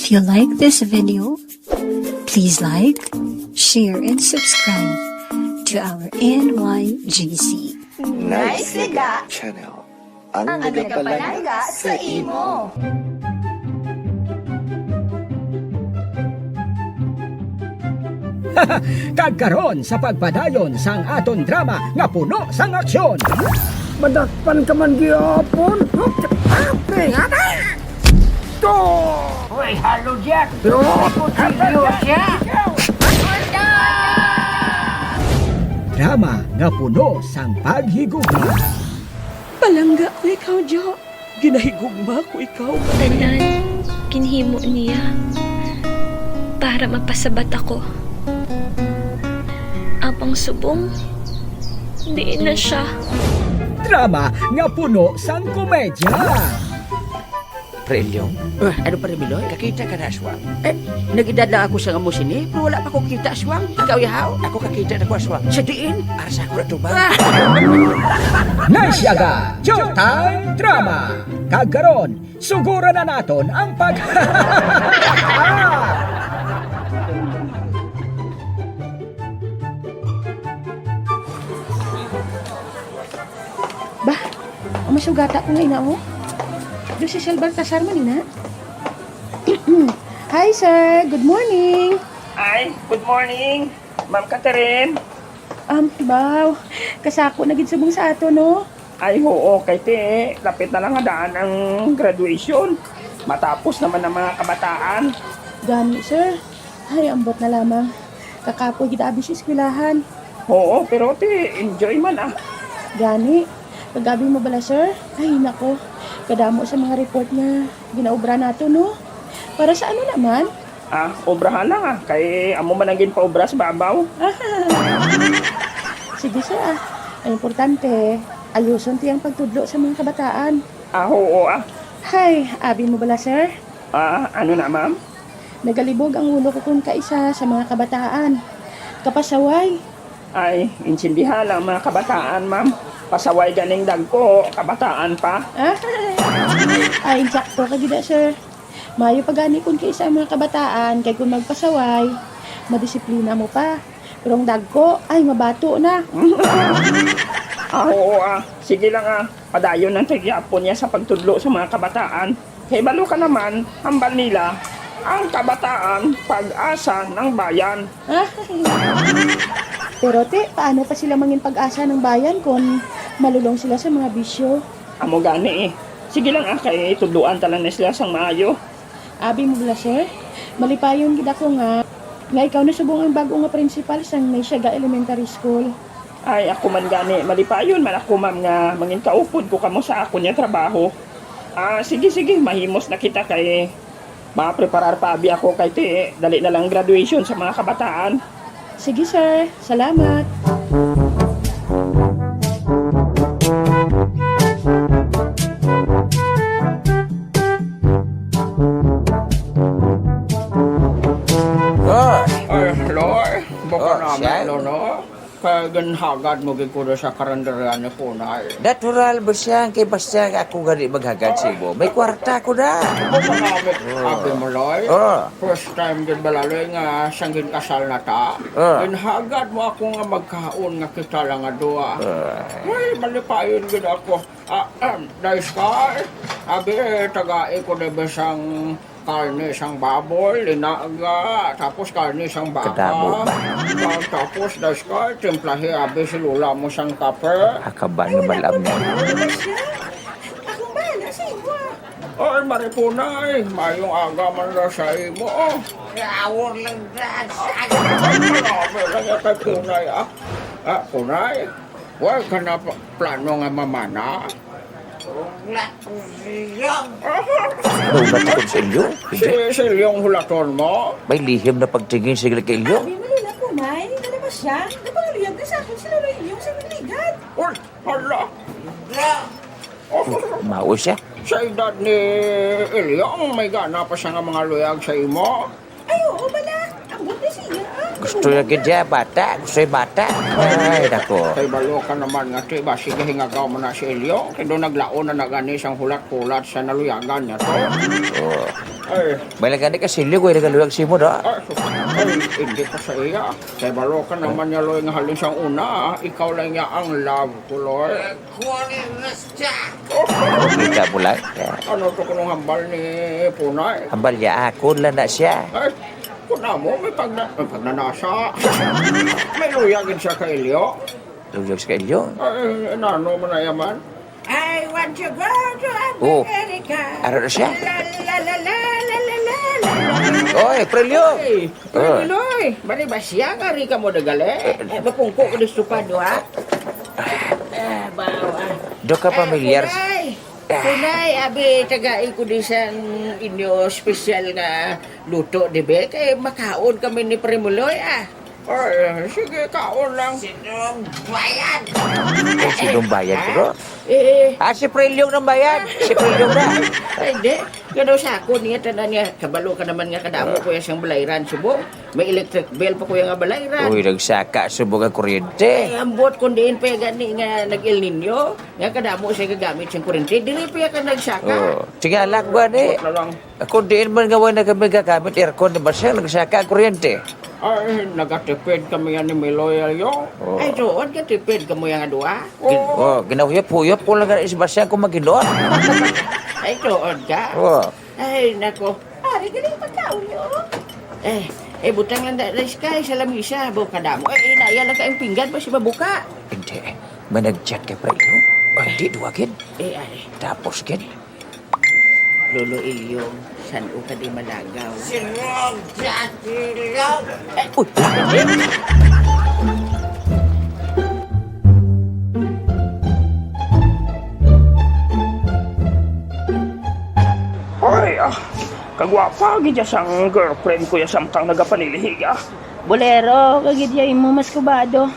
If you like this video, please like, share, and subscribe to our NYGC. Nice Liga, Channel. Ang, ang nagpapalaga sa imo. Kagkaron sa pagpadayon sang aton drama nga puno sang aksyon. Madakpan ka man gihapon. Ate, ate! To! Hoy, halo Jack! Yo! siya! Drama nga puno sang paghigugma. Palangga ko ikaw, Jo. Ginahigugma ko ikaw. Tanan, kinhimo niya para mapasabat ako. Apang subong, di na siya. Drama nga puno sang komedya. Prelyong, Uh, ano pa rin, Miloy? kakita ka na aswang. Eh, nagidad lang ako sa amo sini, pero wala pa ko kita aswang. Ikaw yahaw? Ako kakita na ko aswang. Sa diin? Asa ko na to ba? Nasyaga, Showtime Drama. Kagkaron, sugura na naton ang pag... Ba, ang masugata ko nga ina mo. Doon si Sel Baltasar man ina. Hi, sir. Good morning. Ay, good morning, Ma'am Catherine. Um, baw, kasako na gid subong sa ato, no? Ay, oo, kay te, lapit na lang hadaan ang graduation. Matapos naman ang mga kabataan. Gani, sir. Ay, ambot na lamang. Kakapoy gid abi sa eskwelahan. Oo, pero te, enjoy man ah. Gani, kagabi mo bala, sir? Ay, nako. Kadamo sa mga report nga ginaobra nato, no? Para sa ano naman? Ah, obrahan lang ah, kay amo man ang ginpaobra sa babaw. Sige, sir, ah. Ang importante, ayuson tiyang pagtudlo sa mga kabataan. Ah, oo ah. Hay, abi mo bala, sir? Ah, ano na ma'am? Nagalibog ang ulo ko kung kaisa sa mga kabataan. Kapasaway. Ay, insindihan lang mga kabataan, ma'am. Pasaway ganing dagko, kabataan pa. Ay, insakto ka gida, sir. Mayo pagani kung kaisa ang mga kabataan, kay kung magpasaway, madisiplina mo pa. Pero ang dagko, ay, mabato na. Ah, oo ah. Sige lang ah. Padayon ng tigyapon niya sa pagtudlo sa mga kabataan. Kay balo ka naman, hambal nila, ang kabataan, pag-asa ng bayan. Ah, Pero te, paano pa sila mangin pag-asa ng bayan kung malulong sila sa mga bisyo? Amo gani eh. Sige lang ah, kay tudluan talang na sila sang maayo. Abi mo bala, sir? Malipayon gid ako nga nga ikaw na subong ang bago nga principal sa Naisyaga Elementary School. Ay, ako man gani, malipayon man ako ma'am nga mangin kaupod ko kamo sa ako niya trabaho. Ah, sige sige, mahimos na kita kay ma-preparar pa abi ako kay te, dali na lang graduation sa mga kabataan. Sige, sir. Salamat. Kaya ganhagad mo gikudo sa karandaryan ni Punay. natural ba siya? Kay basta ako gani maghagad sa imo. May kwarta ko na. Baka namin, abi mo, Lord. Oh, First time din balaloy nga siyang ginkasal na ta. Ah. Ganhagad mo ako nga magkaon nga kita lang nga duwa. uh, Ay, malipayon gid ako. Ah, um, dahil scar, abi, tagai ko na ba siyang karne siyang baboy, linaga, tapos karne siyang baka. Kadamo ba? Ah, tapos dahil scar, timplahe, abi, silula mo siyang kape. hakaban nga malam na. Akong bahala sa imo. Ay, maripunay, mayong aga man na sa imo. Oh. Awor lang dad. Marami lang yung kay punay, ah. Ah, punay, wala ka na plano nga mamana. Naugat ako sa inyo. Si, si Leong hulaton mo. May lihim na pagtingin sa kay Ilyo. Mo na po, Nay. Nalabas siya. Napangaliyag na sa akin sila na yung sa miligan. Uy, hala. Mao siya. Sa edad ni Ilyong, may gana pa siya nga mga luyag sa imo. Ay, oo bala. Ang buti siya. ah. Gusto niya kaya bata. Gusto niya bata. Ay, dako. Kay balo ka naman nga, tiba, sige hingagaw mo na si Ilyong. Kaya doon naglaon na nagani siyang hulat-hulat sa naluyagan niya to. Oh. Ay, Balagan ka silyo ko nagaluwag si mo da. ay, ay, hindi ka sa iya. Kaya balo ka naman niya, Loy, nga halin siyang una. Ikaw lang niya ang love ko, Loy. Kita mo lang. Ano to kunong hambal ni Punay? Hambal ya ako lang na siya. Ay, kuna mo, may, pagna may pagnanasa. may luyagin siya kay Elio. Luwag sa ilyo. Ay, nano mo na yaman? I want to go to Oh. America. Ano na siya? La la la la la la la la. Oy, prelyo. Ay, Oh. Loy, bali ba siya ka rin ka mo dagale? Eh, bapungko ko gusto pa do ha. Ah, bawa. Do ka pamilyar. Kunay, abi tagain ko di sa inyo special nga luto, di ba? Kay makaon kami ni Primuloy ah. Ay, sige, kaon lang. Sinong bayan? Eh, sinong bayan ko do? Eh, Ah, si prelyong ng bayan. Si prelyong na. ay di. Kano sa ako niya, tanan niya, kabalo ka naman nga kadamo ko yung siyang balayran subo. May electric bill pa ko nga balayran. Uy, nagsaka subog ang kuryente. Eh, ambot kung diin pa gani nga nag-El Nino, nga kadamo siya gagamit siyang kurente, dili pa ka nagsaka. Oh. Sige, alak ba ni? Kung diin man gawa na kami gagamit aircon, ba siya nagsaka kuryente? Ay, nagatipid kami yan ni Miloy Elio. Oh. Ay, doon ka tipid ka mo yung adua. Gin- oh, ginahuyop-huyop ko lang si Bastian kung maginon. Ay, doon ka. Oh. Ay, nako. Ari, galing pagkaon niyo. Eh, eh, butang lang na sky sa lamisa, bo kadamo. Eh, inaya lang kayong pinggan ba si mabuka? Hindi. May nag-chat kay prelyong. Oh, hindi, duwagin. Eh, ay, Tapos, gin. Lolo Ilyong, saan o ka di malagaw? Uy, kagwapa, gidya sang girlfriend ko ya samtang nagapanilihig, ah. Bolero, kagidyain mo mas kubado.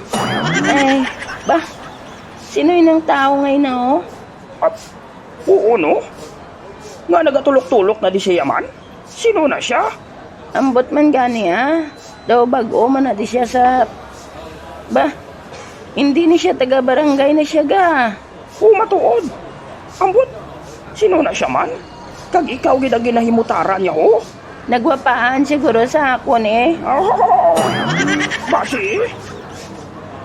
Ay, ba? Sino yun ang tao ngayon na oh? At, oo, no? Nga nagatulok-tulok na di siya yaman? Sino na siya? Ambot man gani ha. Daw bago man na di siya sa... Ba? Hindi ni siya taga barangay na siya ga. Oo, matuod. Ambot, sino na siya man? Kag ikaw gid ang ginahimutaran niya, oh. Nagwapaan siguro sa akon eh. Oh, basi?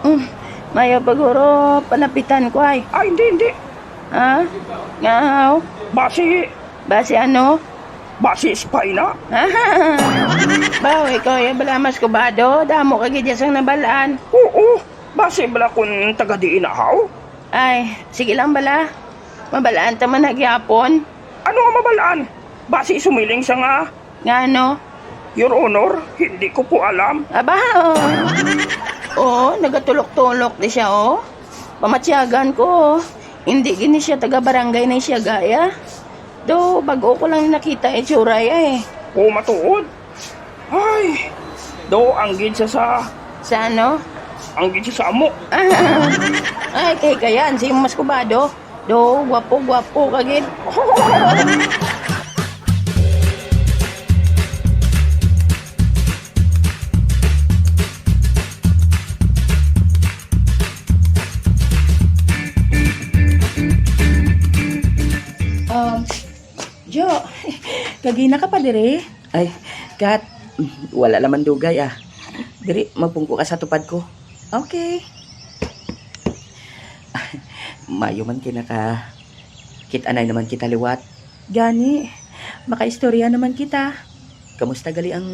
Mm, maya paguro panapitan ko ay. Ay, hindi, hindi. Ha? Ngaw? Basi, Basi ano? basi spy na. Baw, ikaw yung balamas kubado. Damo ka gidya sang nabalaan. Oo, basi bala kung taga di inahaw. Ay, sige lang bala. Mabalaan ta man nagyapon. Ano ang mabalaan? Basi sumiling siya nga. Nga ano? Your Honor, hindi ko po alam. Aba, oh. Oo, nagatulok-tulok di siya, oh. Pamatsyagan ko, oh. Hindi gini siya taga-barangay na siya gaya. Do, bago ko lang nakita eh, tsuray eh. Oo, matuod. Ay, do ang siya sa, Sa ano? ang siya sa amo. Ay, kay kayan, si Mas Kubado. Do, gwapo-gwapo kagid. Um, Jo, kagina ka pa dire? Ay, Kat, wala naman dugay ah. Diri, magpungko ka sa tupad ko. Okay. Mayo man kinaka... Kitanay naman kita liwat. Gani, makaistorya naman kita. Kamusta gali ang...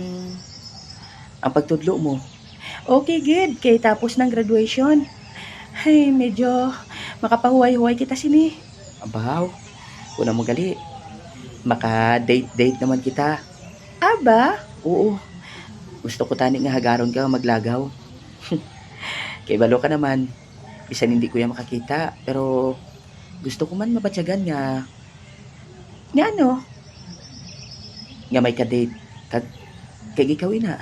ang pagtudlo mo? Okay, good. Kay tapos ng graduation. Ay, medyo makapahuway-huway kita sini. Abaw, kuna mo gali. Maka-date-date naman kita. Aba, Oo. Gusto ko tani nga hagaron ka maglagaw. Kay balo ka naman. Bisan hindi ko yan makakita. Pero gusto ko man mabatyagan nga nga ano? nga may ka-date. Kag, kag ikaw ina.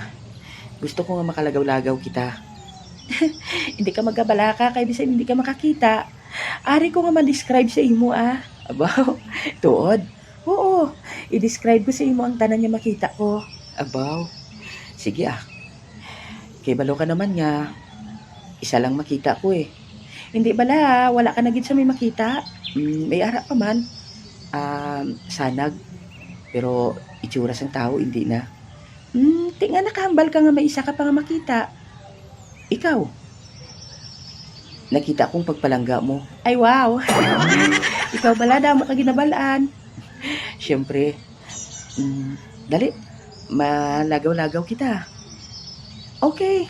Gusto ko nga makalagaw-lagaw kita. Hindi ka magabalaka kay bisan hindi ka makakita. Ari ko nga man-describe sa imo ah. Abaw, tuod. Oo, i-describe ko sa imo ang tanan niya makita ko. Abaw. Sige ah. Kay balo ka naman nga. Isa lang makita ko eh. Hindi bala, wala ka na gid sa may makita. Mm, may ara pa man. Um, sanag. Pero itsura sang tao, hindi na. Hmm, tinga nakahambal ka nga may isa ka pa nga makita. Ikaw, nakita kong pagpalangga mo. Ay, wow! Ikaw bala, damo ka ginabalaan. Siyempre, mm, dali, malagaw-lagaw kita. Okay,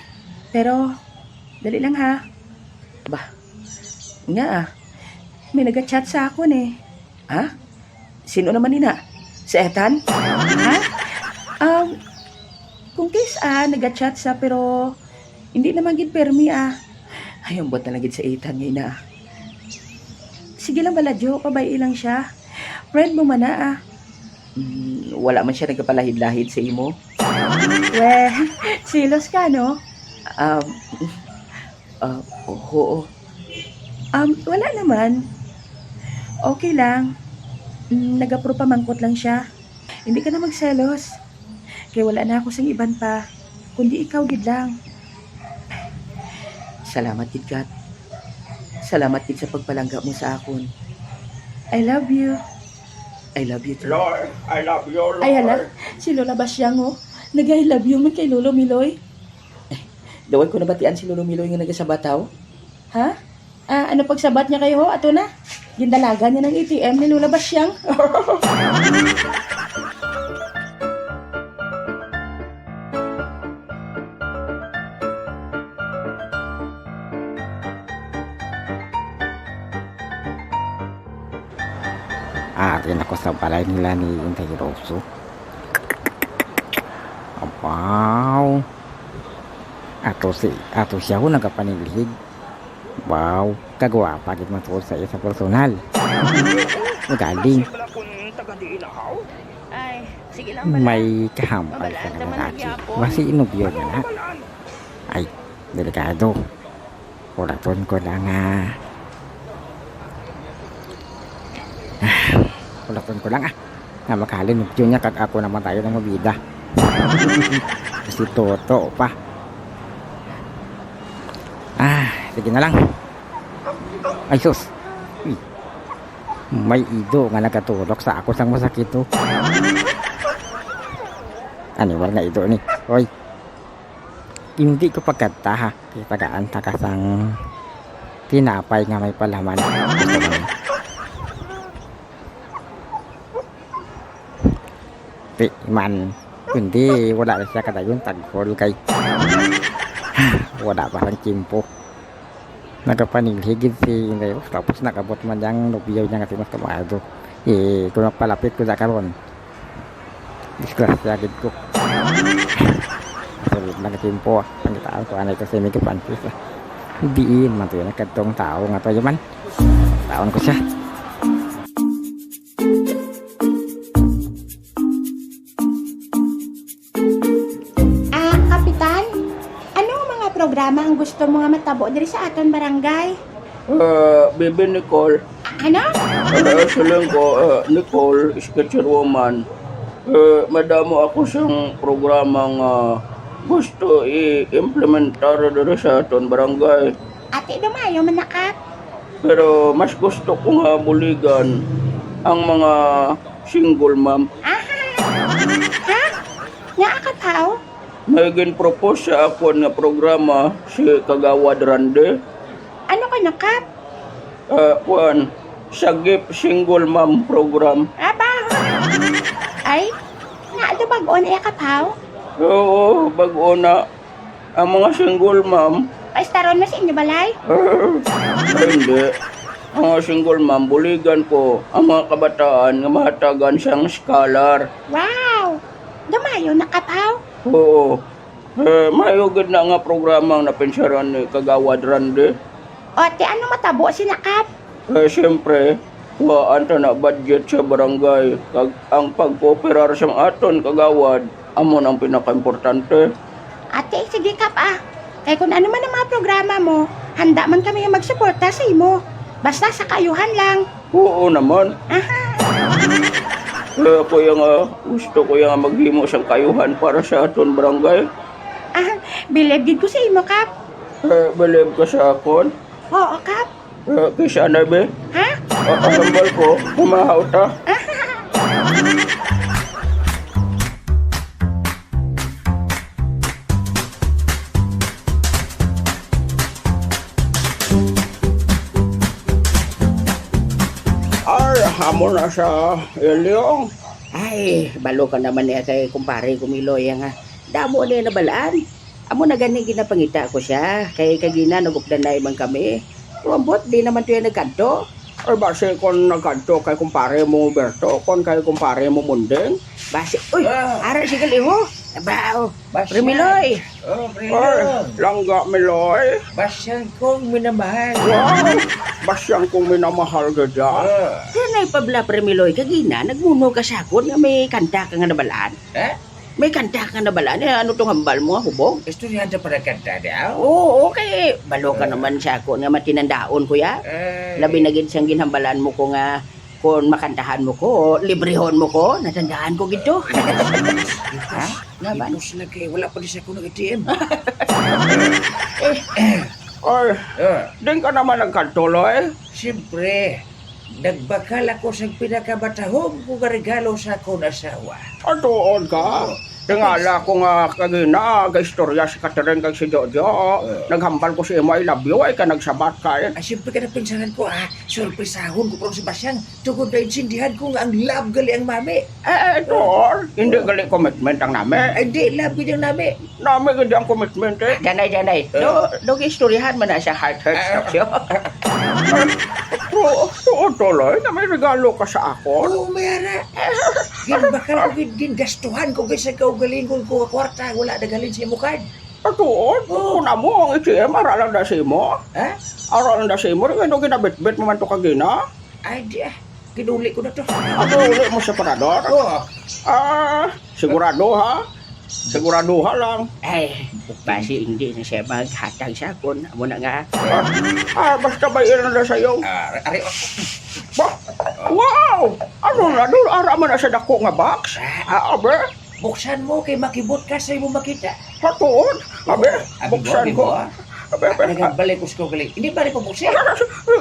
pero dali lang ha. Bah, nga ah, may nag-chat sa akin eh. Ha? Sino naman nina? Si Ethan? Ha? Um, kung case ah, nag-chat sa pero hindi naman gid permi ah. Ay, ang buat na lang gid sa Ethan ngayon ah. Sige lang bala, Jo, pabay lang siya. Friend mo man ah. Mm, wala man siya nagkapalahid-lahid sa imo. Weh, silos ka, no? Um, uh, oo. Um, wala naman. Okay lang. Mm, nag-approve pa mangkot lang siya. Hindi ka na magselos. Kaya wala na ako sa iban pa. Kundi ikaw gid lang. Salamat gid Kat. Salamat gid sa pagpalangga mo sa akon. I love you. I love you too. Lord, I love you, Lord. Ay, hala. Si Lola Basyang, oh. Nag-I love you man kay Lolo Miloy. Dawag ko nabatian si Lolo Miloy nga nagasabataw. Ha? Ah, ano pagsabat niya kayo, ho? Ato na. Gindalaga niya ng ATM ni Lola Basyang. Atin ako sa balay nila ni Intay Rosso. Wow. Ato si ato siya ho nagapanilhig. Wow, kagwa pagit man sa isa personal. Magaling. Ay, sige lang May kahampal sa lalaki. Masi inubyo niya na. Ay, delikado. Kuraton ko lang ah. Kuraton ko lang ah. Na makalin nubyo niya kag ako naman tayo ng mabida. si Toto pa. Ah, sige na lang. Ay sus. Uy. May ido nga nagatulok sa ako sang masakit to. Ano war nga ido ni? Hoy. Hindi ko pagkata ha. Tagaan takasang tinapay nga may palaman. Na? Di man. Kundi wala na siya kadayon tagkol kay. wala parang kimpo. Nagapanilhigid si Inday tapos nakabot man yang nobyo niya kasi mas kamado. Eh, kung napalapit ko sa karon. Disgrasya gid ko. Sulit na kimpo. Ang tao ko anay kasi may kapantis. Diin man to yan kadtong tao nga to yaman. Taon ko siya. Programa ang gusto mo nga matabo diri sa aton barangay? Uh, Baby Nicole, Ano? uh, silang ko, uh, Nicole, sketcher woman. Uh, madamo ako siyang programang uh, gusto i-implementar dito sa aton barangay. Ate Dumayo manakap. Pero mas gusto ko nga buligan ang mga single mom. Ha? Nga akataw? May gin-propose sa ako nga programa si Kagawad Rande. Ano ka nakap? Uh, kuan, Sagip Single Mom Program. Aba. Ay, nga do bag-on ay akataw? Oo, bago na ang mga single mom. Ay, staron na sa inyo balay? Ay, hindi. Ang mga single mom, buligan ko ang mga kabataan nga mahatagan siyang scholar. Wow! Dumayo nakapaw? Oo. Eh, mayugid na nga programang napensyaran ni Kagawad Rande. O, te, ano matabo si nakap? Eh, siyempre, kuhaan ta na budget sa barangay. Kag ang pagkooperar siyang aton kagawad, amon ang pinakaimportante. Ate, sige kap ah. Kaya kung ano man ang mga programa mo, handa man kami yung magsuporta sa imo. Basta sa kayuhan lang. Oo naman. Eh, ako yung ah, gusto ko yung maghimo siyang kayuhan para sa aton barangay. Ah, believe gid ko sa imo, Kap. Eh, believe ka sa akon. Oo, Kap. Eh, kisa na be. Ha? Ah, ko, kumahaw ta. Amo na sa Elyong. Ay, balo ka naman niya kay kumpare kumiloy nga. Damo niya nabalaan. Amo na gani ginapangita ko siya. Kay kagina nagupdan na ibang kami. Ruambot, di naman yung nagkanto. Ay base kon nagkanto kay kumpare mo Berto, kon kay kumpare mo Mundeng. Basi, uy, ara si Galiho. Bao. Remiloy. Oh, Ay, Prilong. langga Miloy. Basyang kong minamahal. Wow, basyang kong minamahal ka dyan. Oh. Kanay pabla Remiloy kagina nagmuno ka sa akon nga may kanta ka nga nabalaan. Eh? May kanta ka nabalaan. Eh, ano tong hambal mo, hubog? Istoryahan ta para kanta daw. Oo, okay. Balo ka naman sa akon nga matinandaon ko ya. Eh, Labi na gid siyang ginhambalan mo ko nga kung makantahan mo ko, librehon mo ko, natandaan ko gito. ha? Nga ba? Ipos na kay wala pa di sa kuno ATM. Ay, Oh, din ka naman nagkanto, Loy. siyempre, nagbakal ako sa pinakabatahong kong regalo sa akong asawa. Atuon ka. Tingala ko nga kagina, ka-istorya si Catherine kag si Jojo. Naghambal ko si Imo, I love you, ay ka nagsabat ka. eh. Ay, siyempre ka napinsahan ko, ah, sorpresahon ko pero si Basyang, tugod na insindihan ko nga ang love gali ang mami. Eh, Tor, hindi gali commitment ang nami. Ay, di, love gali ang mami. Nami hindi ang commitment eh. Janay, janay. Do, do istoryahan mo na sa heart hurts na siya. Pero, tuon tuloy na may regalo ka sa ako. Oo, mayara. Ginbakal ko, gin, gingastuhan ko kasi kaugaling ko ko kwarta, wala na galin sa mukad. Atuon, kung na mo ang ITM, aralan na si mo. Ha? Aralan na si mo, rin ito ginabit-bit mo man to kagina. Ay, di ah. Kinuli ko na to. Ato ulit mo sa parador. Oo. Ah, sigurado ha? Sigurado ha lang. Ay, basi hindi na siya maghatag sa akon. Amo na nga. Ah, basta ba ilan na sa'yo? Ah, ari, Ba? Wow! Ano na doon? Ara man na sa dako nga box? Ah, abe? buksan mo kay makibot ka sa mo makita. Hatuon? Abe? Buksan ko. Ah. Nagabalik ko sa kaugaling. Hindi ba rin pabuksin?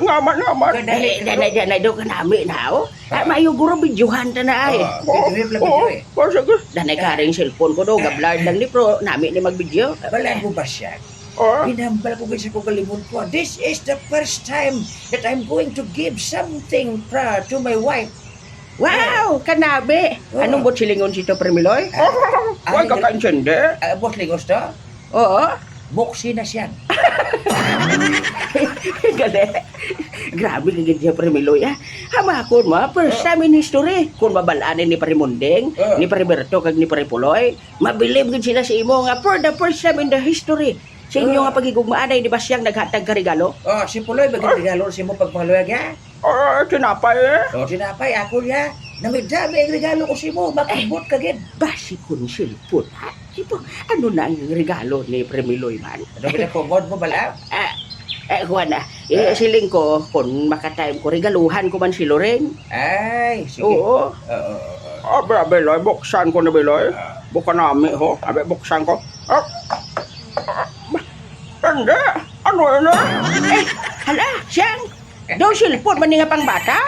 Nga man naman. Dali, dali, dali, do ka nami na, oh. Ah, mayo guro videohan ta na ay. Video, video, Oo, eh. oh, sige. Danay ka rin cellphone ko do, gablard lang ni pro, nami ni mag-video. Wala mo ba siya? Ah, Pinambal ko kasi ko kalimon ko. This is the first time that I'm going to give something proud to my wife. Wow, kanabi. Anong botsilingon si to Premiloy? Huwag ka kaintindi. Uh, boss Ligos to, Oo. Na siya. Gali. Grabe ka gid Premiloy ah. Hamakon mo, first time in history. Kung mabalaanin ni Parimundeng, Ah. ni Pariberto, kag ni Paripuloy, mabilib gid sila sa imo nga for the first time in the history. Sa inyo nga pagigugmaan ay di ba siyang naghatag ka regalo? Oh, si Puloy, bagay regalo si mo pagpaluwag ha? Ah, tinapay eh. O, tinapay, ako niya. Namidami ang regalo ko si mo. Makibot ka gid. Basi kun cellphone ha? Tipo, ano na ang regalo ni Premiloy man? Ba ko mod mo bala? Ah, eh, Juan ah, eh, siling ko, kung makatime ko, regaluhan ko man si Loren. Ay, sige. Oo. Oo. Abe, abe, loy. Buksan ko na, Beloy. Bukan nami, ho. Abe, buksan ko. Ah. Hindi. Ano yun eh? Eh, hala, siyang, daw cellphone man nga pang bata.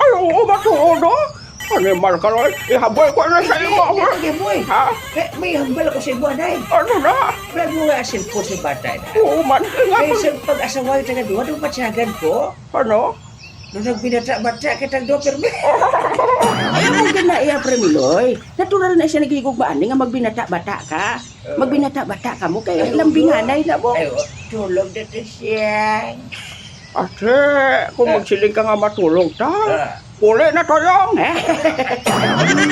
Ay, oo, matuod, oh. Animal ka, loy. Ihaboy ko na sa iyo. Ay, sige, boy. Ha? Eh, may hambal ako sa ibo, anay. Ano na? Vlog mo nga cellphone sa bata na. Oo, man. Kaya sa pag-asawa yung taga nung patsyagan ko, Ano? nung nagbinata-bata kitang do permi. Ayaw mo gana iya, Premiloy. Natural na siya nagigugmaan nga magbinata-bata ka. Magbinata-bata ka mo, kaya lambinganay na mo. Ay, oh, tulog na siya. Ate, kung magsiling ka nga matulog ta. Uli na to yung.